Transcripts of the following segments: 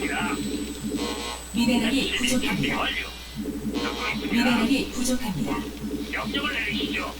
있습니다. 미네랄이 준비 부족합니다. 완료. 듣고 있습니다. 미네랄이 부족합니다. 명령을 내리시죠.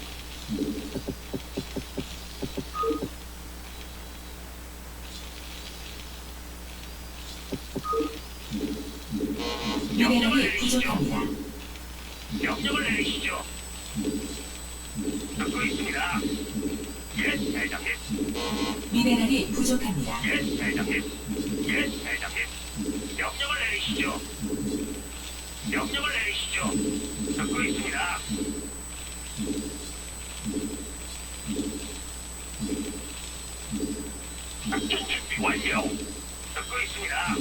내리시죠. 명령을 내리시죠. 듣고 있습니다. 작전 준비 완료. 듣고 있습니다.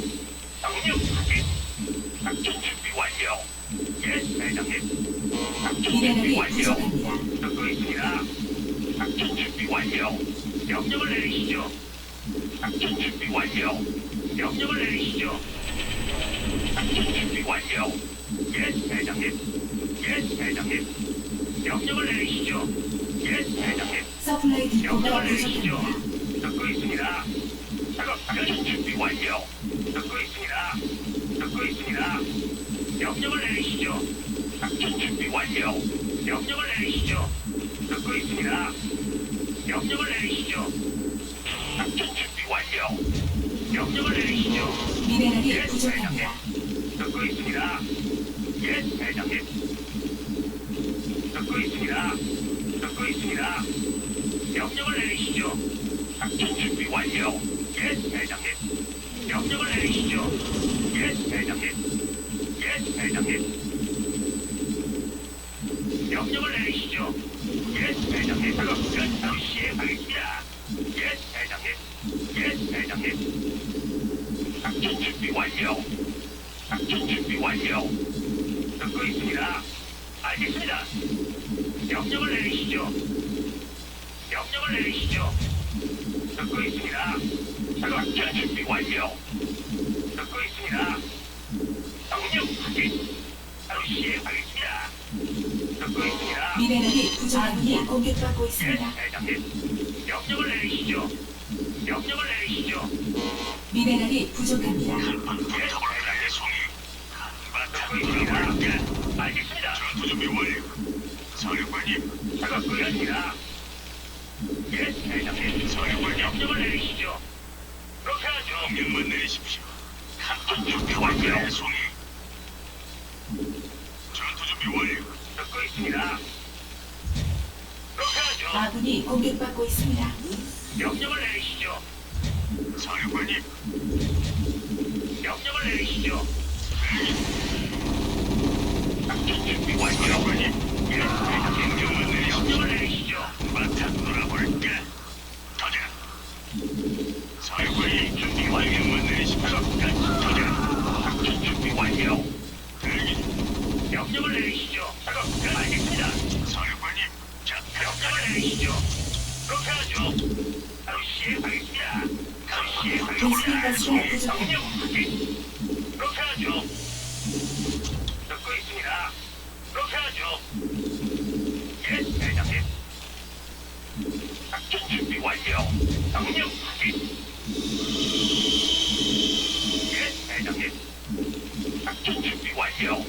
명령 확인. 작전 준비 완료. 예, 대장님. 작전 준비 완료. 듣고 있습니다. 작전 준비 완료. 명령을 내리시죠. 작전 준비 완료. 명령을 내리시죠. 준비 완료. 예, 대장님. 예, 대장님. 명령을 내리시죠. 예, 대장님. 서플라이 디포가 명령을 내리시죠. 부족합니다. 듣고 있습니다. 작업 작전 준비 완료. 듣고 있습니다. 듣고 있습니다. 명령을 내리시죠. 작전 준비 완료. 명령을 내리시죠. 듣고 있습니다. 명령을 내리시죠. 작전 준비 완료. 명령을 내리시죠. 미네랄이 예, 부족합니다. 듣고 있습니다. 예, 대장님. 듣고 있습니다. 듣고 있습니다. 명령을 내리시죠. 작전 준비 완료. 예, 대장님. 명령을 내리시죠. 예, 대장님. 예, 대장님. 명령을 내리시죠. 예, 대장님. 작업 끝. 바로 시행하겠습니다. 예, 대장님. 예, 대장님. 작전 준비 완료. 작전 준비 완료. 듣고 있습니다. 알겠습니다. 명령을 내리시죠. 명령을 내리시죠. 듣고 있습니다. 작전 준비 완료. 듣고 있습니다. 명령 확인. 바로 시행하겠습니다. 듣고 있습니다. 미네랄이 부족합니다. 공격받고 예, 있습니다. 대장님. 명령을 내리시죠. 명령을 내리시죠. 미네랄이 부족합니다. 예. 듣고 있습니다. 알겠습니다. 전투 준비 완료. 사령관님. 작업 끝입니다. 예, 대장님. 사령관님. 명령을 내리시죠. 그렇게 하죠. 명령만 내리십시오. 전투 준비 완료. 송이. 전투 준비 완료. 듣고 있습니다. 그렇게 하죠. 아군이 공격받고 있습니다. 명령을 내리시죠. 사령관님. 명령을 내리시죠. 작전 준비 완료. 사령관님. 예, 대장님. 명령을 내리시죠. 명령을 내리시죠. 바탕 놀아볼까? 터져. 사령관님 준비 완료. 명령을 내리시죠. 터져. 작전 준비 완료. 대기. 명령을 내리시죠. 작업 끝. 알겠습니다. 사령관님. 자, 명령을 내리시죠. 그렇게 하죠. 바로 시행하겠습니다. 바로 베스핀 시행하겠습니다. 가스가 부족합니다. 명령 확인. 그렇게 하죠. 완료.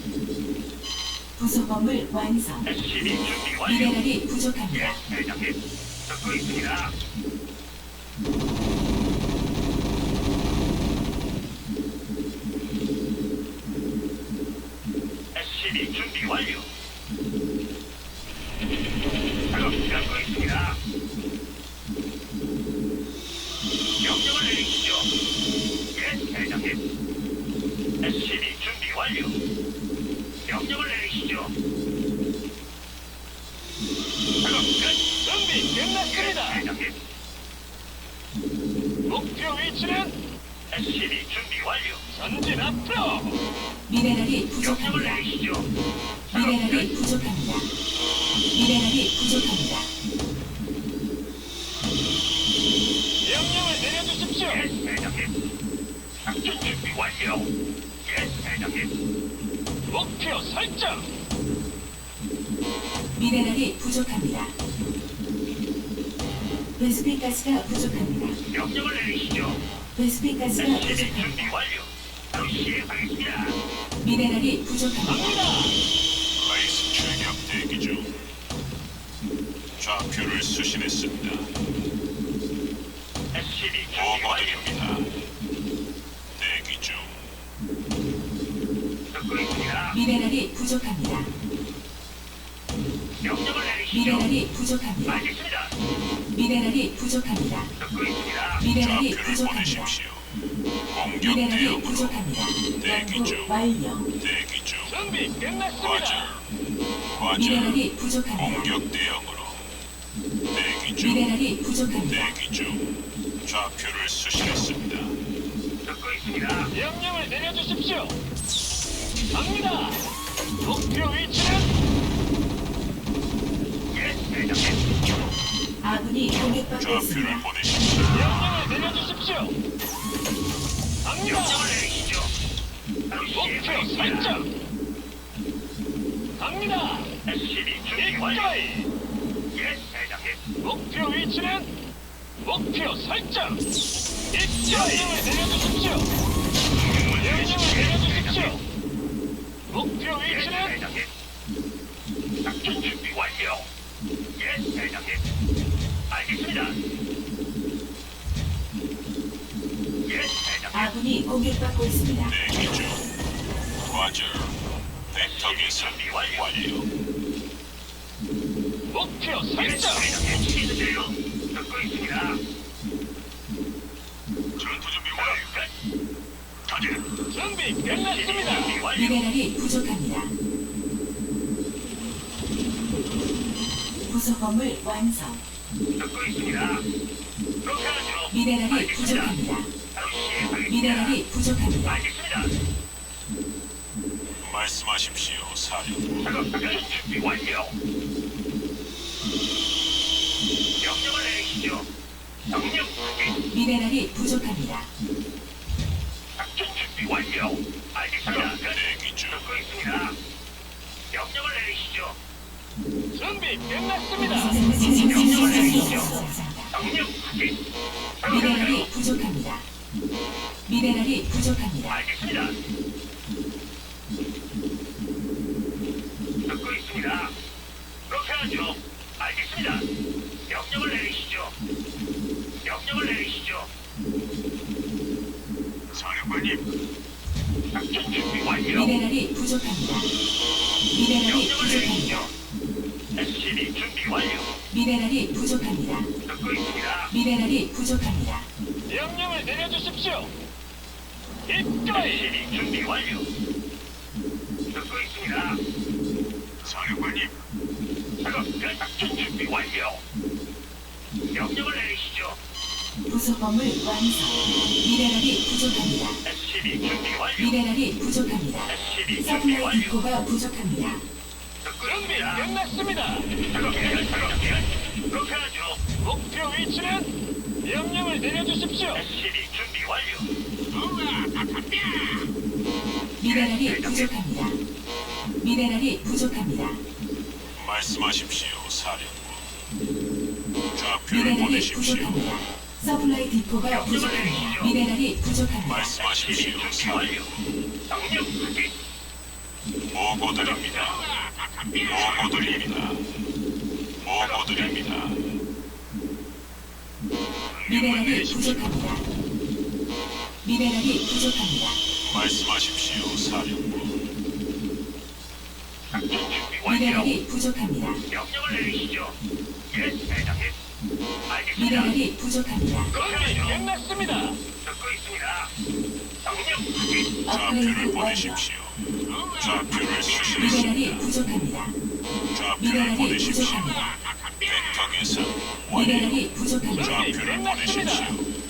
부속 건물 완성. SCV 준비 완료. 미네랄이 예, 부족합니다. 대장님. 듣고 있습니다. 준비 완료. 내려주십시오. 예, 대장님. 작전 준비 완료. 예, 대장님. 목표 설정. 미네랄이 부족합니다. 베스핀 가스가 부족합니다. 명령을 내리시죠. 베스핀 가스가 SCB 부족합니다. 준비 완료. 바로 시행하겠습니다. 미네랄이 부족합니다. 라이스 출격 대기 중. 좌표를 수신했습니다. SCB 준비 완료. 보고드립니다. 대기 중. 듣고 있습니다. 미네랄이 부족합니다. 명령을 내리시죠. 미네랄이 부족합니다. 알겠습니다. 미네랄이 부족합니다. 듣고 있습니다. 미네랄이 좌표를 부족합니다. 보내십시오. 공격 미네랄이 대응으로 부족합니다. 대기 연구 중. 완료. 대기 중. 준비. 끝났습니다. 과절. 미네랄이 부족합니다. 공격 대응으로 대기 중. 미네랄이 부족합니다. 대기 중. 좌표를 수신했습니다. 듣고 있습니다. 명령을 내려주십시오. 갑니다. 목표 위치는 예, 대장님. 아군이 공격받고 좌표를 있습니다. 보내십시오. 명령을 내려주십시오. 갑니다. 명령을 내리시죠. 목표. 설정. 갑니다. SCB 준비 완료. 입가이. 예. 목표 위치는 목표 설정. 입가이 내려주십시오. 명령을 내려주십시오. 목표 예, 위치는 대장님. 작전 준비 완료. 예, 대장님. 알겠습니다. 예, 대장님. 아군이 공격받고 있습니다. 대기 중. 과절. 벡터 계산 완료. 목표 예, 설정. 대장님. 치즈대로 듣고 있습니다. 전투 준비 완료. 가자. 준비 끝났습니다. 미네랄이 부족합니다. 부속 건물 완성. 듣고 있습니다. 그렇게 하죠. 미네랄이 알겠습니다. 부족합니다. 미네랄이 부족합니다. 알겠습니다. 말씀하십시오. 작업 작전 준비 완료. 내리시죠. 명령 확인. 미네랄이 부족합니다. 작전 준비 완료. 알겠습니다. 대기 중. 듣고 있습니다. 명령을 내리시죠. 준비 끝났습니다. 명령을 내리시죠. 명령 확인. 미네랄이 부족합니다. 미네랄이 부족합니다. 알겠습니다. 듣고 있습니다. 그렇게 하죠. 알겠습니다. 명령을 내리시죠. 명령을 내리시죠. 사령관님. 작전 준비 완료. 미네랄이 부족합니다. 미네랄이 명령을 부족합니다. 내리시죠. SCB 준비 완료. 미네랄이 부족합니다. 듣고 있습니다. 미네랄이 부족합니다. 명령을 내려주십시오. 입가이 SCB 준비 완료. 완료. 명령을 내리시죠. 부속 건물 완성. 미네랄이 부족합니다. SCB 준비 완료. 미네랄이 부족합니다. SCB 준비 서플라이 완료. 디포가 부족합니다. 있습니다. 끝났습니다. 작업 끝. 그렇게 하죠. 목표 위치는 명령을 내려주십시오. SCB 준비 완료. 우와, 아깝다. 미네랄이 부족합니다. 미네랄이 부족합니다. 말씀하십시오, 사령부. 좌표를 미네랄이 보내십시오. 부족합니다. 서플라이 디포가 부족합니다. 미네랄이 부족합니다. 말씀하십시오. 완료. 명령 확인. 보고드립니다. 보고드립니다. 보고드립니다. 미네랄이 부족합니다. 미네랄이 부족합니다. 말씀하십시오, 사령부. 미네랄이 부족합니다. 명령을 내리시죠. 예, 대장님. 알겠습니다. 미네랄이 부족합니다. 그렇게 준비 하죠. 끝났습니다. 듣고 있습니다. 명령 확인. 좌표를 업그레이드 완료. 보내십시오. 좌표를 미네랄이. 부족합니다. 좌표를 미네랄이 보내십시오. 부족합니다. 벡터 계산 완료. 미네랄이 부족합니다. 좌표를 보내십시오.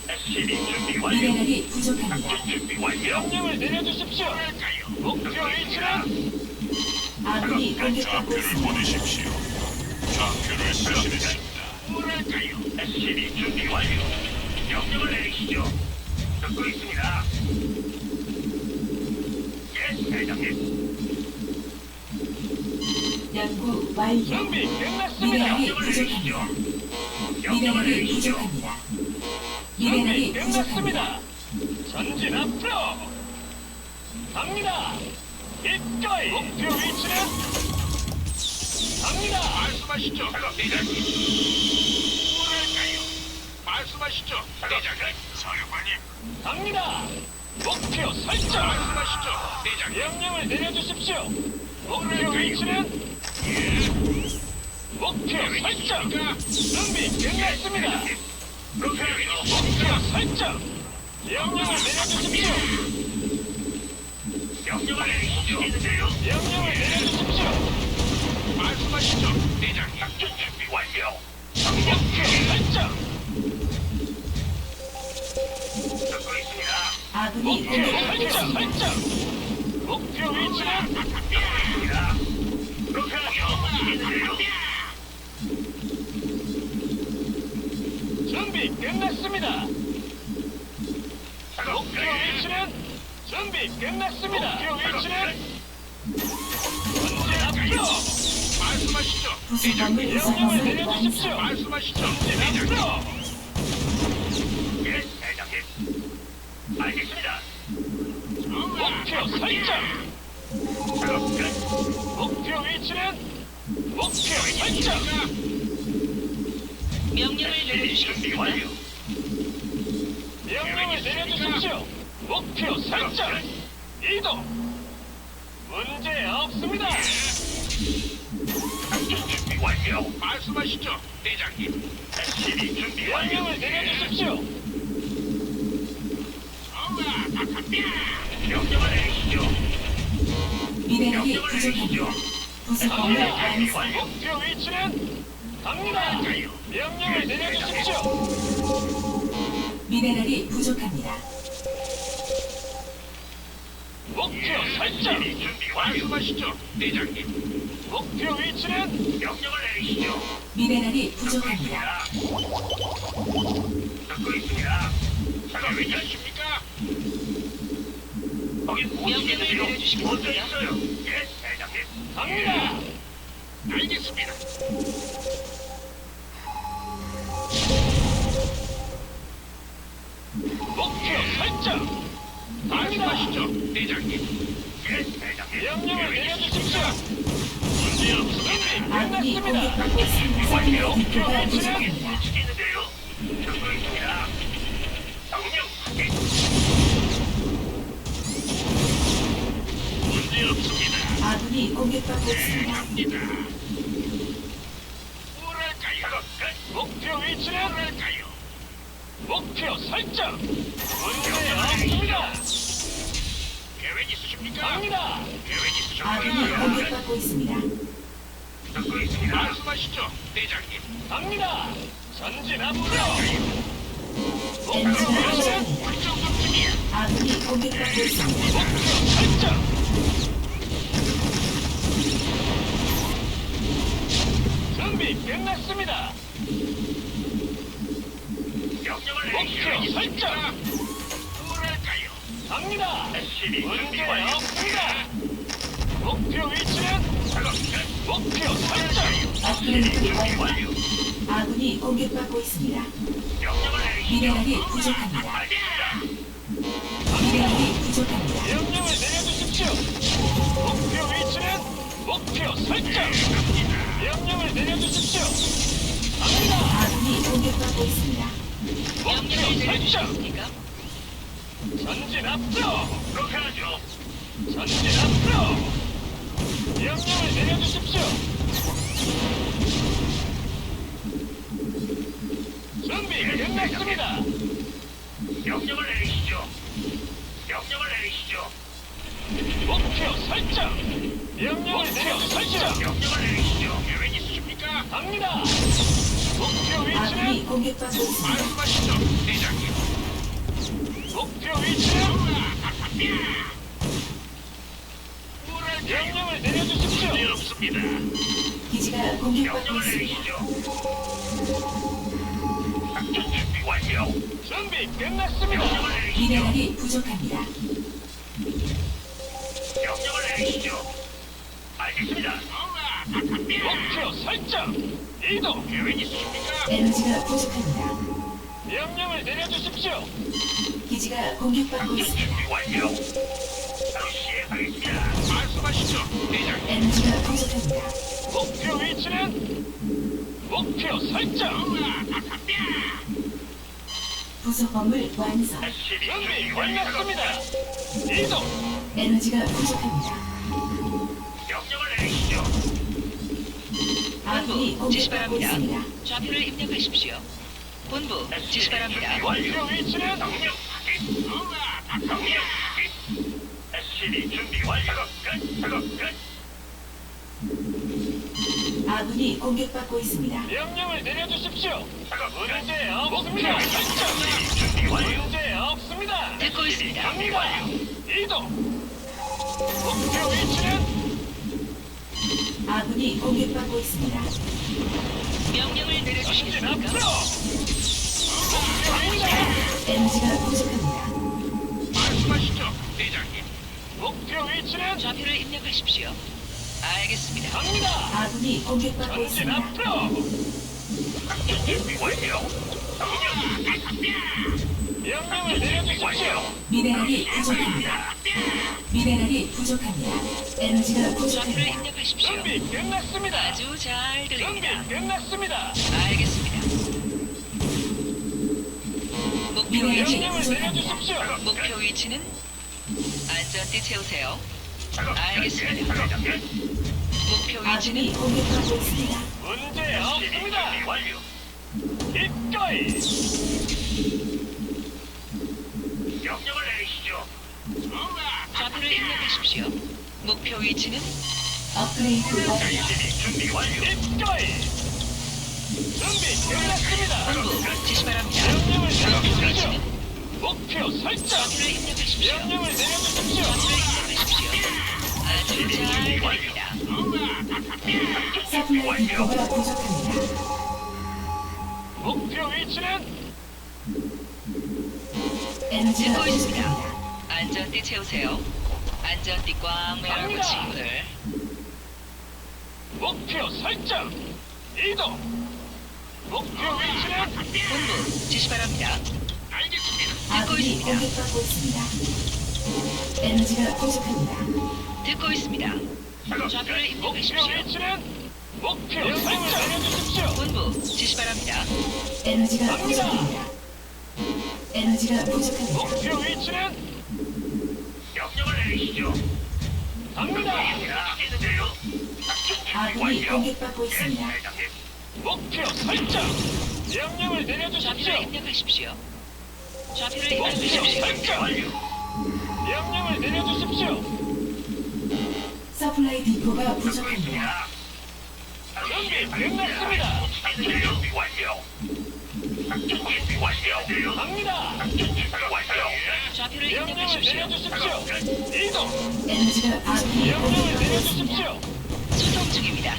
SCB 준비 완료. 미네랄이 부족합니다. 작전 준비 완료. 명령을 내려주십시오. 목표 위치는 아군이 공격받고 좌표를 있습니다. 보내십시오. 좌표를 수신했습니다. 뭐랄까요? SCB 준비 완료. 명령을 내리시죠. 듣고 있습니다. 예, 대장님. 연구 완료. 준비 끝났습니다. 미네랄이 명령을 내리시죠. 부족합니다. 명령을 미네랄이 내리시죠. 부족합니다. 준비 미네랄이 부족합니다. 끝났습니다. 전진 앞으로 갑니다. 이거이 목표 위치는 갑니다. 말씀하시죠, 대장님. 뭐랄까요? 말씀하시죠, 대장님. 사령관님, 갑니다. 목표 설정. 말씀하시죠, 대장님. 명령을 내려주십시오. 목표 위치는 목표 설정. 준비 끝났습니다. 목표 설정. 명령을 내려주십시오. 명령을 내리시죠. 명령을 내려주십시오. 말씀하시죠, 대장님. 작전 준비 완료. 목표 설정. 듣고 있습니다. 아군이 목표 공격받고 설정 있습니다. 설정. 목표 위치는. 그렇게 하죠. 준비 끝났습니다. 목표 위치는 준비 끝났습니다. 목표 위치는 전진 앞으로 말씀하시죠, 부속건물 명령을 내려주십시오. 완성. 말씀하시죠, 대장님. 예, 대장님. 알겠습니다. 목표 설정. 작업 끝. 목표 위치는 목표 설정. 명령을 준비 내려주시겠습니까? 완료. 명령을 내려주십시오. 목표 설정. 이동. 문제 없습니다. 준비 완료. 말씀하시죠, 대장님. SCB 준비 완료. 명령을 내려주십시오. 명령을 내리시죠. 미네랄이 명령을 내리시죠. 부족합니다. 부속 건물 갑니다. 완성. 목표 위치는 갑니다. 명령을 내려주십시오. 미네랄이 부족합니다. 목표 설정. 준비 완료. 말씀하시죠, 대장님. 목표 위치는 명령을 내리시죠. 미네랄이 부족합니다. 듣고 있습니다. 작업 괜찮습니까? 거기 명령을 내려주시겠습니까? 먼저 있어요. 예, 대장님. 갑니다. 알겠습니다. 목표 설정. 말씀하시죠, 대장님. 예, 대장님. 명령을 내려주십시오. 목표 위치는 뭐랄까요? 목표 설정. 문제 없습니다. 있으십니까? 갑니다. 계획 아군이 있으십니까? 공격받고 있습니다. 듣고 있습니다. 말씀하시죠, 대장님. 갑니다. 전진 앞으로. 목표 위치는 시작합니다. 그 정도쯤이야. 아군이 공격받고 있습니다. 목표 설정. 준비 끝났습니다. 명령을 내리시죠. 설정. 갑니다. SCB 준비 문제 완료. 없습니다. 목표 위치는 작업 끝. 목표 설정. 준비 완료. 아군이 공격받고 있습니다. 명령을 내리시죠. 미네랄이 부족합니다. 알겠습니다. 미네랄이 부족합니다. 명령을 내려주십시오. 목표 위치는 목표 설정. 명령을 내려주십시오. 갑니다. 아군이 공격받고 있습니다. 목표 명령을 설정. 전진 앞으로. 그렇게 하죠. 전진 앞으로. 명령을 내려주십시오. 준비 끝났습니다. 명령을 내리시죠. 명령을 내리시죠. 목표 설정. 명령을 내려주십시오. 명령을 내리시죠. 계획 있으십니까? 갑니다. 목표 아군이 위치는 공격받고 있습니다. 말씀하시죠, 대장님. 목표 위치는? 명령을 내려주십시오. 문제 없습니다. 기지가 공격받고 명령을 있습니다. 내리시죠. 작전 준비 완료. 준비 끝났습니다. 명령을 내리시죠. 미네랄이 부족합니다. 명령을 내리시죠. 알겠습니다. 목표 설정. 이동. 계획 있으십니까? 에너지가 부족합니다. 명령을 내려주십시오. 기지가 공격받고 있습니다. 완료. 시행하겠습니다. 말씀하시죠, 대장님. 에너지가 부족합니다. 목표 위치는 목표 설정. 부속 건물 완성. 준비 완료. 끝났습니다. 이동. 에너지가 부족합니다. 명령을 내리시죠. 아군이 본부 지시 공격받고 바랍니다. 있습니다. 좌표를 입력하십시오. 본부 지시 바랍니다. 목표 위치는 명령 확인. 명령 확인. SCB 준비 완료. 끝. 작업 끝. 아군이 공격받고 있습니다. 명령을 내려주십시오. 작업 끝. 문제 없습니다. 설정. 준비 완료. 문제 없습니다. 듣고 있습니다. 갑니다. 이동. 목표 위치는 아군이 공격받고 있습니다. 명령을 내려주시겠습니까? 앞으로. 목표 위치는 에너지가 부족합니다. 목표 위치는 좌표를 입력하십시오. 알겠습니다. 갑니다. 아군이 공격받고 전진 있습니다. 앞으로. 완료. 명령을 내려주십시오. 미네랄이 부족합니다. 미네랄이 부족합니다. 에너지가 좌표를 부족합니다. 입력하십시오. 준비 끝났습니다. 아주 잘 준비 들립니다. 끝났습니다. 알겠습니다. 목표 미네랄이 명령을 부족합니다. 내려주십시오. 목표 위치는 안전띠 채우세요. 알겠습니다. 목표 아군이 위치는 공격받고 있습니다. 문제 SCB 없습니다. 완료. 기꺼이. 명령을 내리시죠. 좌표를 입력하십시오. 목표 위치는 업그레이드 완료. SCB 준비 완료. 기꺼이. 준비 끝났습니다. 본부 지시 바랍니다. 명령을 내려주십시오. 목표 설정. 명령을 내려주십시오. 서플라이 디포가 부족합니다. 목표 위치는 에너지가 듣고 있습니다. 부족합니다. 안전띠 채우세요. 안전띠 꽉 매라고 갑니다. 친구들. 목표 설정. 이동. 목표 위치는 본부 지시 바랍니다. 듣고 아군이 있습니다. 공격받고 있습니다. 에너지가 부족합니다. 듣고 있습니다. 작업 좌표를 끝. 목표 입력하십시오. 위치는 목표 설정. 내려주십시오. 본부 지시 바랍니다. 에너지가. 부족합니다. 에너지가 부족합니다. 목표 위치는 명령을 내리시죠. 갑니다. 있는데요. 아군이. 공격받고 예, 있습니다. 대장님. 목표 설정. 명령을 내려주십시오. 좌표를 입력하십시오. 좌표를 입력하십시오. 명령을 내려주십시오. 서플라이 디포가 부족합니다. 준비 끝났습니다. 준비 완료. 준비 완료. 갑니다. 준비 완료. 좌표를 명령을 입력하십시오. 내려주십시오. 이동. 에너지가 명령을 있습니다. 내려주십시오. 수송 중입니다.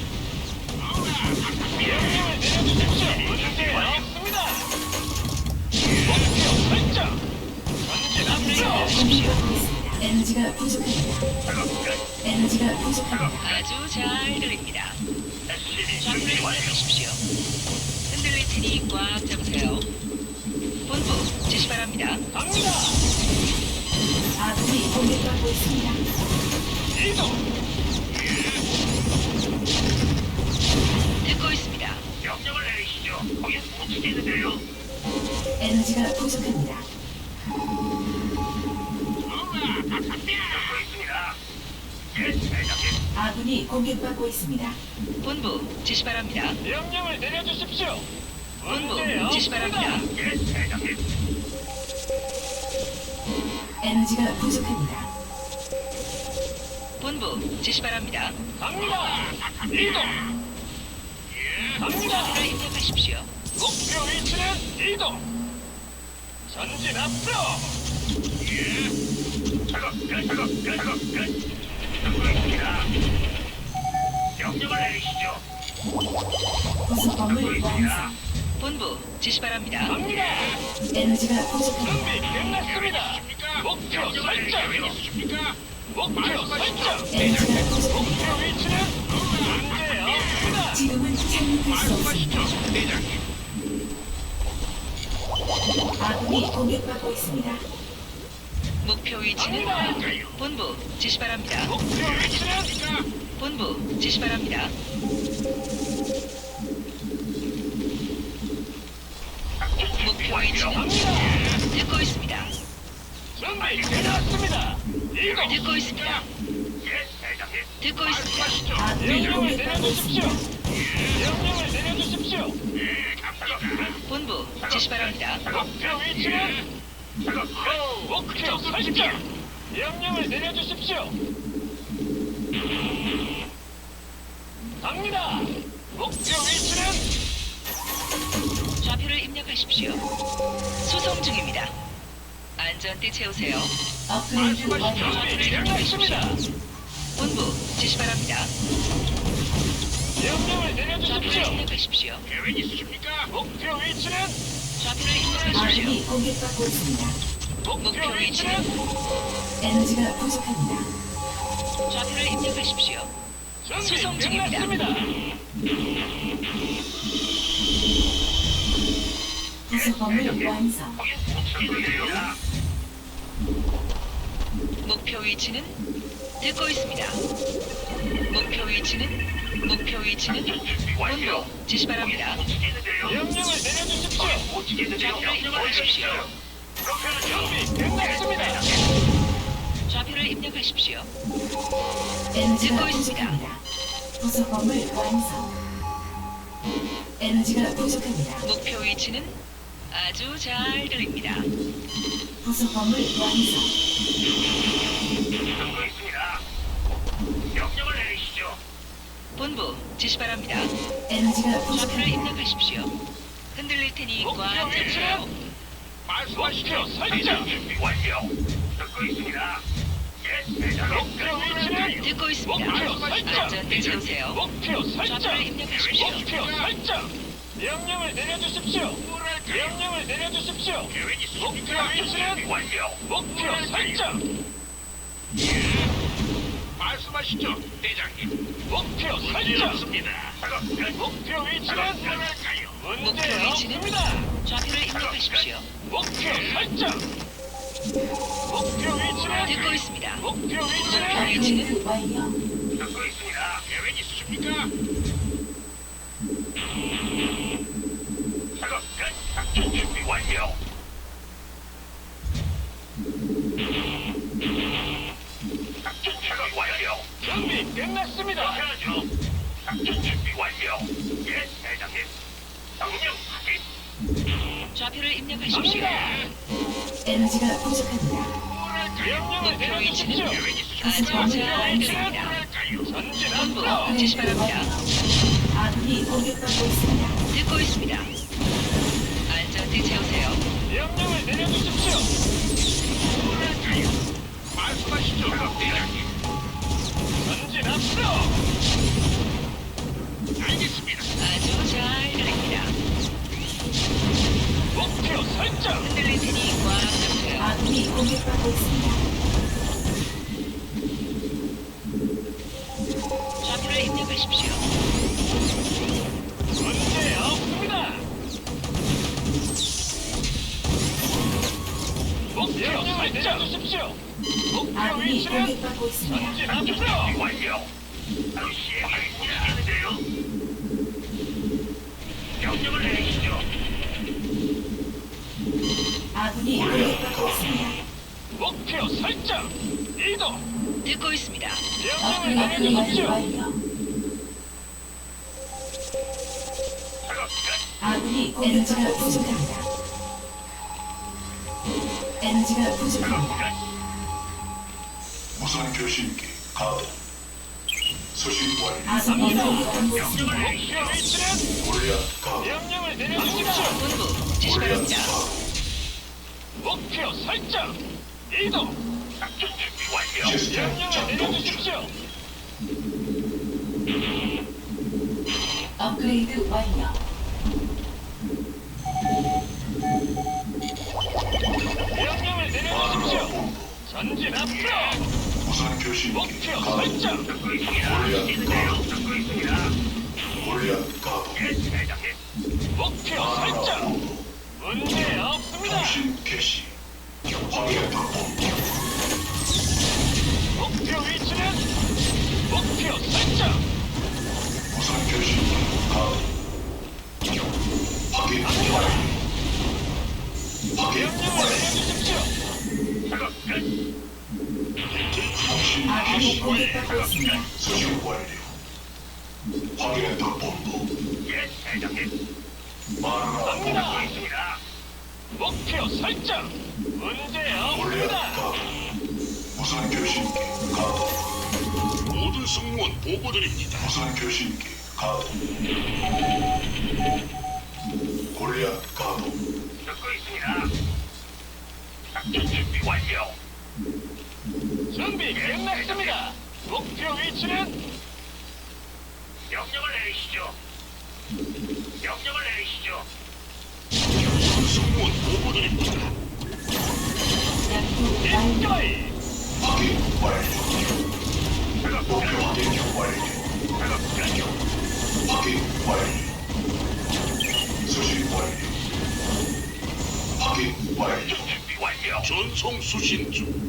명령을 내려주십시오. 문제 없 에너지가 부족합니다. 에너지가 부족합니다. 아주 잘 들립니다. 좌표를. 입력하십시오. 흔들릴 테니 꽉 잡으세요. 본부 지시 바랍니다. 갑니다. 아군이 공격받고 있습니다. 이동. 듣고 있습니다. 명령을 내리시죠. 거기 묻히겠는데요. 에너지가 부족합니다. 아군이 공격받고 있습니다. 본부 지시 바랍니다. 명령을 내려주십시오. 본부 지시 바랍니다. 예, 대장님. 에너지가 부족합니다. 본부 지시 바랍니다. 갑니다. 이동. 갑니다. 좌표를 입력하십시오. 목표 위치는 이동. 전진 앞으로. 작업 끝. 작업 끝. 작업 끝. 듣고 있습니다. 명령을 내리시죠. 부속 건물 듣고 있습니다. 완성. 본부 지시 바랍니다. 갑니다. 에너지가 부족합니다. 준비 끝났습니다. 목표 명령을 설정. 내리십니까? 목표 설정. 에너지가 부족합니다. 목표 위치는 문제 없습니다. 지금은 착륙할 수 없습니다. 말씀하시죠, 대장님. 아군이 공격받고 있습니다. 목표 위치는. 본부 지시 바랍니다. 목표 위치는 본부 지시 바랍니다. 목표 위치는 듣고 있습니다. 준비 끝났습니다. 이동. 듣고 있습니다. 예, 대장님. 듣고 있습니다. 아군이 공격받고. 있습니다. 명령을 내려주십시오. 본부 지시 바랍니다. 목표 위치는. 목표 설정. 명령을 내려주십시오. 갑니다. 목표 위치는 좌표를 입력하십시오. 수송 중입니다. 안전띠 채우세요. 완료. 준비 끝났습니다. 본부 지시 바랍니다. 명령을 좌표를 내려주십시오. 입력하십시오. 계획 있으십니까? 목표 위치는 좌표를 입력하십시오. 아군이 공격받고 있습니다. 목표 목표 위치는 위치는 에너지가 부족합니다. 좌표를 입력하십시오. 준비 수송 중입니다. 끝났습니다. 부속 건물 완성. 목표 위치는 듣고 있습니다. 목표 위치는 목표 위치는 본부 지시 바랍니다. 명령을 내려주십시오. 준비 끝났습니다. 좌표를 입력하십시오. 듣고 있습니다. 부족합니다. 부속 건물 완성. 에너지가 부족합니다. 목표 위치는 아주 잘 들립니다. 부속 건물 완성. 듣고 있습니다. 본부 지시 바랍니다. 에너지가 좌표를 부족합니다. 입력하십시오. 흔들릴 테니 꽉 잡으세요. 말씀하시죠. 설정. 준비 완료. 듣고 있습니다. 예, 대장님. 목표 위치는 듣고 있습니다. 설정. 안전띠 채우세요. 목표 설정. 좌표를 입력하십시오. 목표 설정. 명령을 내려주십시오. 명령을 내려주십시오. 계획 목표 위치는 완료. 목표 설정. 말씀하시죠, 대장님. 목표 문제 설정. 없습니다. 목표 위치는 끝날까요? 목표 문제 위치는 없습니다. 좌표를 입력하십시오. 목표 설정. 목표 위치는 듣고 있습니다. 목표 위치는 업그레이드 완료. 듣고 있습니다. 계획 있으십니까? 작업 끝. 작전 준비 완료. 준비 끝났습니다. 하죠. 작전 준비 완료. 예, 대장님. 명령 확인. 좌표를 입력하십시오. 에너지가 부족합니다. 명령을 목표 위치는 내려주십시오. 전진 본부 앞으로. 지시 바랍니다. 아군이 공격받고 있습니다. 듣고 있습니다. 안전띠 채우세요. 명령을 내려주십시오. 말씀하시죠, 대장님. 전진 앞으로. 알겠습니다. 아주 잘 들립니다. 목표 설정. 흔들릴 테니 꽉 잡으세요. 아군이 공격받고 있습니다. 좌표를 입력하십시오. 문제 없습니다. 목표 설정. 내려주십시오. 아군이 위치는 공격받고 있습니다. 전진 작전 준비 앞으로. 완료. 바로 시행하겠는데요. 명령을 내리시죠. 아군이 공격받고 있습니다. 목표 설정. 이동. 듣고 있습니다. 명령을 업그레이드 내려주십시오. 완료. 작업 끝. 아군이 에너지가 부족합니다. 에너지가 작업 부족합니다. 끝. 무선 교신기 가동 수신 완료 명령을. 목표 위치는 골리앗 가동 명령을 내려주십시오. 본부 지시 골리앗 바랍니다. 가동 목표 설정. 이동. 작전 준비 완료. 시스템 명령을 작동 중 내려주십시오. 업그레이드 완료. 명령을 내려주십시오. 전진 앞으로. 목표 설정. 골리앗. 골리앗 골리앗 가도 예, 대장님. 목표 설정. 본부 문제 없습니다. 통신 개시 확인 공격받고 있습니다. 수신 완료 확인했다 본부 예, 대장님. 마누라 갑니다. 듣고 있습니다. 목표 설정. 문제 없습니다. 가도 무선 교신기 가도 모든 승무원 보고드립니다. 무선 교신기 가도 골리앗 가도 듣고 있습니다. 작전 준비 완료. 준비 끝났습니다. 목표 위치는 명령을 내리시죠. 명령을 내리시죠. 승무원 보고드립니다. 입가이 확인 완료 작업 목표 끝. 확인 완료 작업 끝. 확인 완료 수신 완료 확인 완료 준비 완료. 전송 수신 중.